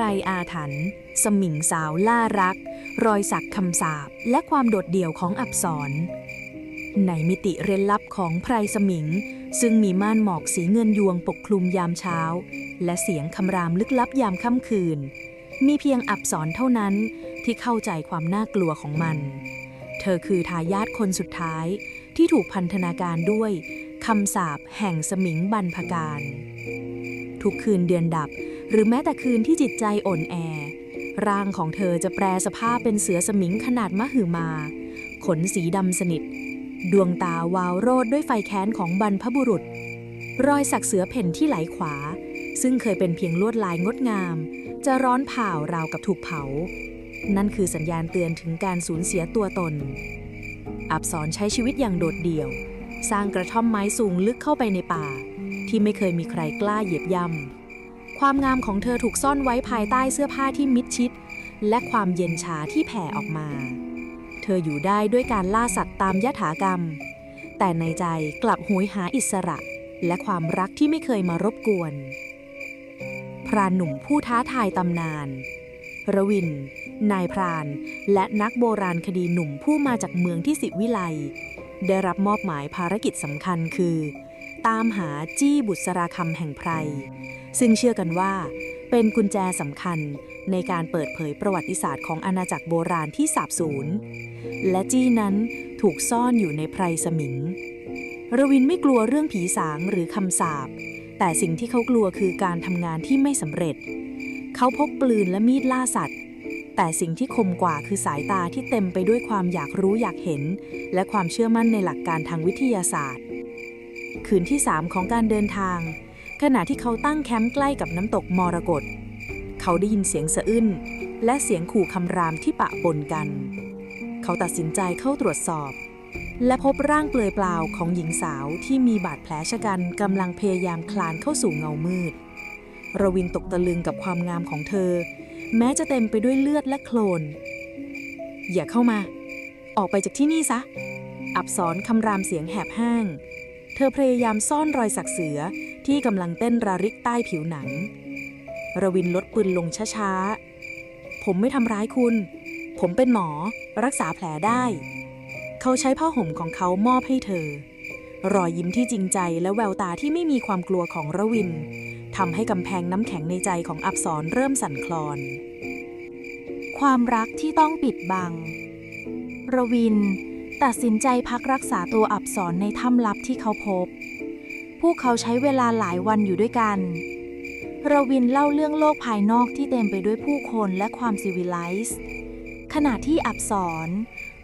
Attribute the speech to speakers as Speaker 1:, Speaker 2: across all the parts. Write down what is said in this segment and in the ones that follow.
Speaker 1: รอาถรรพ์สมิงสาวล่ารัก รอยสักคำสาปและความโดดเดี่ยวของอับสรในมิติเร้นลับของไพรสมิง ซึ่งมีม่านหมอกสีเงินยวงปกคลุมยามเช้า และเสียงคำรามลึกลับยามค่ำคืน มีเพียงอับสรเท่านั้นที่เข้าใจความน่ากลัวของมัน เธอคือทายาทคนสุดท้ายที่ถูกพันธนาการด้วยคำสาปแห่งสมิงบรรพการ ทุกคืนเดือนดับ หรือแม้แต่คืนที่จิตใจอ่อนแอ ร่างของเธอจะแปลสภาพเป็นเสือสมิงขนาดมหึมา ขนสีดำสนิท ดวงตาวาวโรดด้วยไฟแค้นของบรรพบุรุษ รอยสักเสือเพ่นที่ไหลขวา ซึ่งเคยเป็นเพียงลวดลายงดงาม จะร้อนเผาราวกับถูกเผา นั่นคือสัญญาณเตือนถึงการสูญเสียตัวตน อับสรใช้ชีวิตอย่างโดดเดี่ยว สร้างกระท่อมไม้สูงลึกเข้าไปในป่า ที่ไม่เคยมีใครกล้าเหยียบย่ำ ความงามของเธอถูกซ่อนไว้ภายใต้เสื้อผ้าที่มิดชิด และความเย็นชาที่แผ่ออกมา เธออยู่ได้ด้วยการล่าสัตว์ตามยถากรรม แต่ในใจกลับหวยหาอิสระ และความรักที่ไม่เคยมารบกวน พรานหนุ่มผู้ท้าทายตำนานระวิน นายพราน และนักโบราณคดีหนุ่มผู้มาจากเมืองที่สิวิไลได้รับมอบหมายภารกิจสำคัญคือ ตามหาจี้บุษราคำแห่งไพร ซึ่งเชื่อกันว่า เป็นกุญแจสำคัญในการเปิดเผยประวัติศาสตร์ของอาณาจักรโบราณที่สาบสูญ และจี้นั้นถูกซ่อนอยู่ในไพรสมิง ระวินไม่กลัวเรื่องผีสางหรือคำสาปแต่สิ่งที่เขากลัวคือการทำงานที่ไม่สำเร็จ เขาพกปืนและมีดล่าสัตว์แต่สิ่งที่คมกว่าคือสายตาที่เต็มไปด้วยความอยากรู้อยากเห็น และความเชื่อมั่นในหลักการทางวิทยาศาสตร์ คืนที่ 3 ของการเดินทาง ขณะที่เขาตั้งแคมป์ใกล้กับน้ำตกมรกตเขาได้ยินเสียงสะอื้นและเสียงขู่คำรามที่ปะปนกัน เขาตัดสินใจเข้าตรวจสอบ และพบร่างเปลือยเปล่าของหญิงสาวที่มีบาดแผลชะกันกำลังพยายามคลานเข้าสู่เงามืดระวินตกตะลึงกับความงามของเธอ แม้จะเต็มไปด้วยเลือดและโคลน อย่าเข้ามา ออกไปจากที่นี่ซะ อับสรคำรามเสียงแหบห้าง เธอพยายามซ่อนรอยสักเสือที่กำลังเต้นระริกใต้ผิวหนังระวินลดปืนลงช้าๆ ผมไม่ทำร้ายคุณ ผมเป็นหมอ รักษาแผลได้ เขาใช้ผ้าห่มของเขามอบให้เธอ รอยยิ้มที่จริงใจและแววตาที่ไม่มีความกลัวของระวินทำให้กำแพงน้ำแข็งในใจของอับสรเริ่มสั่นคลอน
Speaker 2: ความรักที่ต้องปิดบังระวิน ตัดสินใจพักรักษาตัวอับสรในถ้ำลับที่เขาพบ พวกเขาใช้เวลาหลายวันอยู่ด้วยกันรวินเล่าเรื่องโลกภายนอกที่เต็มไปด้วยผู้คนและความซีวิไลซ์ขณะที่อับสร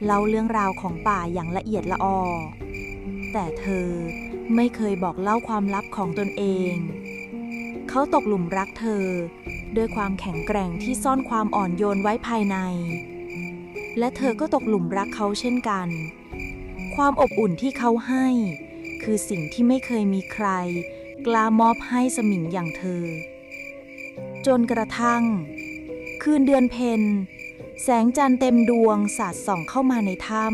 Speaker 2: เล่าเรื่องราวของป่าอย่างละเอียดละออ แต่เธอไม่เคยบอกเล่าความลับของตนเอง เขาตกหลุมรักเธอ ด้วยความแข็งแกร่งที่ซ่อนความอ่อนโยนไว้ภายใน และเธอก็ตกหลุมรักเขาเช่นกัน ความอบอุ่นที่เขาให้ คือสิ่งที่ไม่เคยมีใคร กล้ามอบให้สมิงอย่างเธอ จนกระทั่ง คืนเดือนเพ็ญแสงจันทร์เต็มดวงสาดส่องเข้ามาในถ้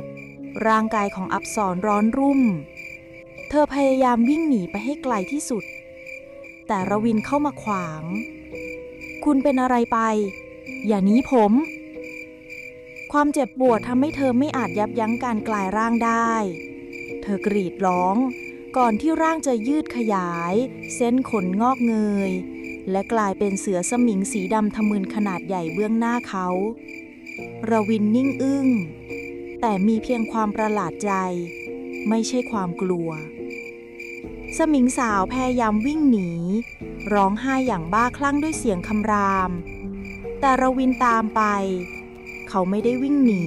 Speaker 2: ำร่างกายของอับสรร้อนรุ่ม เธอพยายามวิ่งหนีไปให้ไกลที่สุด แต่ระวินเข้ามาขวาง คุณเป็นอะไรไป อย่าหนีผม ความเจ็บปวดทำให้เธอไม่อาจยับยั้งการกลายร่างได้ เธอกรีดร้อง ก่อนที่ร่างจะยืดขยาย เส้นขนงอกเงย และกลายเป็นเสือสมิงสีดำทะมึนขนาดใหญ่เบื้องหน้าเขาระวินนิ่งอึ้ง แต่มีเพียงความประหลาดใจ ไม่ใช่ความกลัว สมิงสาวพยายามวิ่งหนี ร้องไห้อย่างบ้าคลั่งด้วยเสียงคำราม แต่ระวินตามไป เขาไม่ได้วิ่งหนี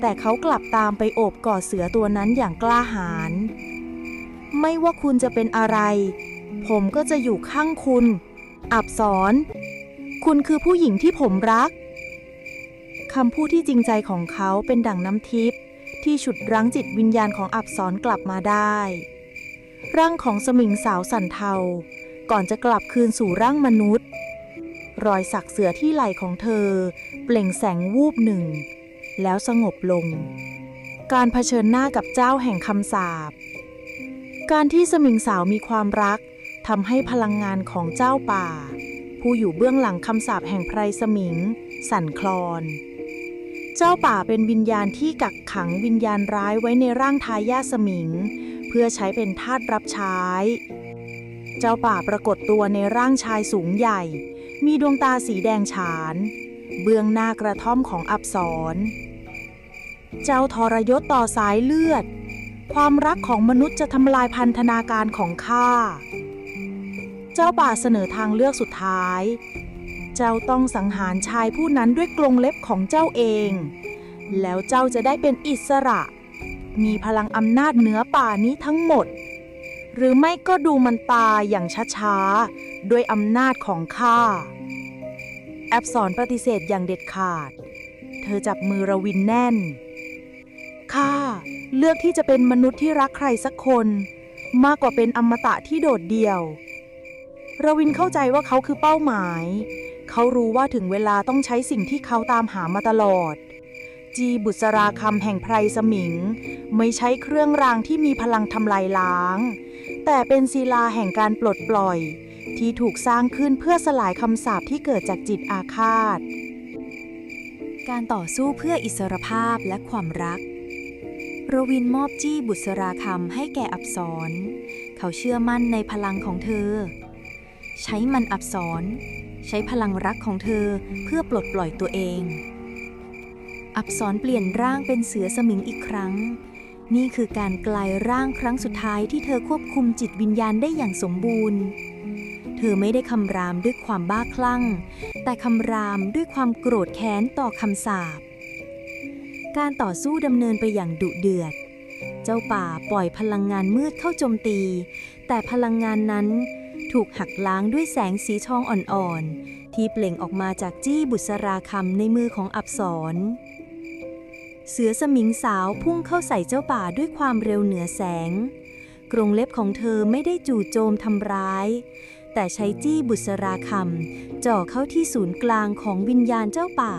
Speaker 2: แต่เขากลับตามไปโอบกอดเสือตัวนั้นอย่างกล้าหาญ ไม่ว่าคุณจะเป็นอะไร ผมก็จะอยู่ข้างคุณ อับสรคุณคือผู้หญิงที่ผมรัก คำพูดที่จริงใจของเขาเป็นดั่งน้ำทิพย์ที่ฉุดรั้งจิตวิญญาณของอับสรกลับมาได้ ร่างของสมิงสาวสันเทา ก่อนจะกลับคืนสู่ร่างมนุษย์ รอยสักเสือที่ไหล่ของเธอ เปล่งแสงวูบหนึ่ง แล้วสงบลง การเผชิญหน้ากับเจ้าแห่งคำสาปการที่สมิงสาวมีความรักทำให้พลังงานของเจ้าป่า ผู้อยู่เบื้องหลังคำสาปแห่งไพรสมิง สั่นคลอน เจ้าป่าเป็นวิญญาณที่กักขังวิญญาณร้ายไว้ในร่างทายาสมิง เพื่อใช้เป็นทาสรับใช้ เจ้าป่าปรากฏตัวในร่างชายสูงใหญ่ มีดวงตาสีแดงฉาน เบื้องหน้ากระท่อมของอับสร เจ้าทรยศต่อสายเลือด ความรักของมนุษย์จะทำลายพันธนาการของข้า เจ้าป่าเสนอทางเลือกสุดท้าย เจ้าต้องสังหารชายผู้นั้นด้วยกรงเล็บของเจ้าเอง แล้วเจ้าจะได้เป็นอิสระ มีพลังอำนาจเหนือป่านี้ทั้งหมด หรือไม่ก็ดูมันตายอย่างช้าๆ ด้วยอำนาจของข้า แอบสอนปฏิเสธอย่างเด็ดขาด เธอจับมือระวินแน่น ข้าเลือกที่จะเป็นมนุษย์ที่รักใครสักคน มากกว่าเป็นอมตะที่โดดเดี่ยว ระวินเข้าใจว่าเขาคือเป้าหมาย เขารู้ว่าถึงเวลาต้องใช้สิ่งที่เขาตามหามาตลอดจีบุษราคำแห่งไพรสมิง ไม่ใช้เครื่องรางที่มีพลังทำลายล้าง แต่เป็นศิลาแห่งการปลดปล่อย ที่ถูกสร้างขึ้นเพื่อสลายคำสาปที่เกิดจากจิตอาฆาต
Speaker 1: การต่อสู้เพื่ออิสรภาพและความรัก รวินมอบจี้บุษราคำให้แก่อับสร เขาเชื่อมั่นในพลังของเธอ ใช้มันอับสร ใช้พลังรักของเธอเพื่อปลดปล่อยตัวเอง อับสรเปลี่ยนร่างเป็นเสือสมิงอีกครั้ง นี่คือการกลายร่างครั้งสุดท้ายที่เธอควบคุมจิตวิญญาณได้อย่างสมบูรณ์ เธอไม่ได้คำรามด้วยความบ้าคลั่ง แต่คำรามด้วยความโกรธแค้นต่อคำสาป การต่อสู้ดำเนินไปอย่างดุเดือด เจ้าป่าปล่อยพลังงานมืดเข้าโจมตี แต่พลังงานนั้นถูกหักล้างด้วยแสงสีทองอ่อนๆ ที่เปล่งออกมาจากจี้บุษราคำในมือของอับสร เสือสมิงสาวพุ่งเข้าใส่เจ้าป่าด้วยความเร็วเหนือแสง กรงเล็บของเธอไม่ได้จู่โจมทำร้าย แต่ใช้จี้บุษราคำจ่อเข้าที่ศูนย์กลางของวิญญาณเจ้าป่า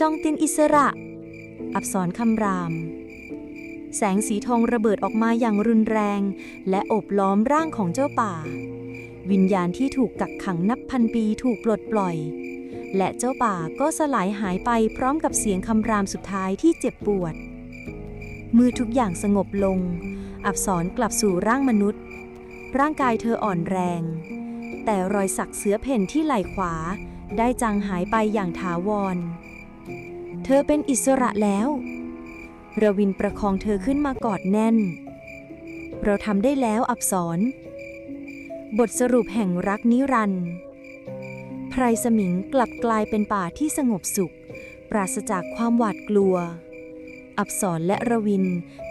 Speaker 1: จองเตียนอิสระ อับสรคำราม แสงสีทองระเบิดออกมาอย่างรุนแรง และโอบล้อมร่างของเจ้าป่า วิญญาณที่ถูกกักขังนับพันปีถูกปลดปล่อย และเจ้าป่าก็สลายหายไปพร้อมกับเสียงคำรามสุดท้ายที่เจ็บปวด เมื่อทุกอย่างสงบลง อับสรกลับสู่ร่างมนุษย์ ร่างกายเธออ่อนแรง แต่รอยสักเสือเพ่นที่ไหล่ขวาได้จางหายไปอย่างถาวร เธอเป็นอิสระแล้วระวินประคองเธอขึ้นมากอดแน่น เราทำได้แล้วอับสรบทสรุปแห่งรักนิรันดร์ พรสมิงกลับกลายเป็นป่าที่สงบสุข ปราศจากความหวาดกลัว อับสรและระวิน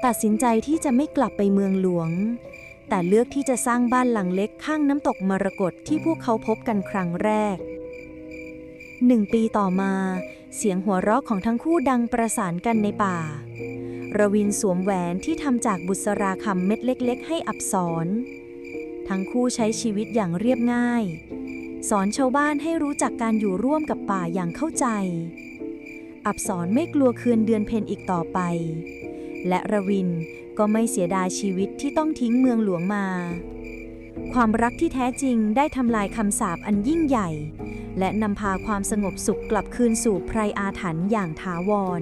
Speaker 1: ตัดสินใจที่จะไม่กลับไปเมืองหลวง แต่เลือกที่จะสร้างบ้านหลังเล็กข้างน้ำตกมรกตที่พวกเขาพบกันครั้งแรกหนึ่งปีต่อมา เสียงหัวเราะของทั้งคู่ดังประสานกันในป่า ระวินสวมแหวนที่ทำจากบุษราคำเม็ดเล็ก ๆ ให้อับสรทั้งคู่ใช้ชีวิตอย่างเรียบง่าย สอนชาวบ้านให้รู้จักการอยู่ร่วมกับป่าอย่างเข้าใจ อับสรไม่กลัวคืนเดือนเพ็ญอีกต่อไป และระวินก็ไม่เสียดายชีวิตที่ต้องทิ้งเมืองหลวงมา ความรักที่แท้จริงได้ทำลายคำสาปอันยิ่งใหญ่ และนำพาความสงบสุขกลับคืนสู่ไพรอาถรรพ์อย่างถาวร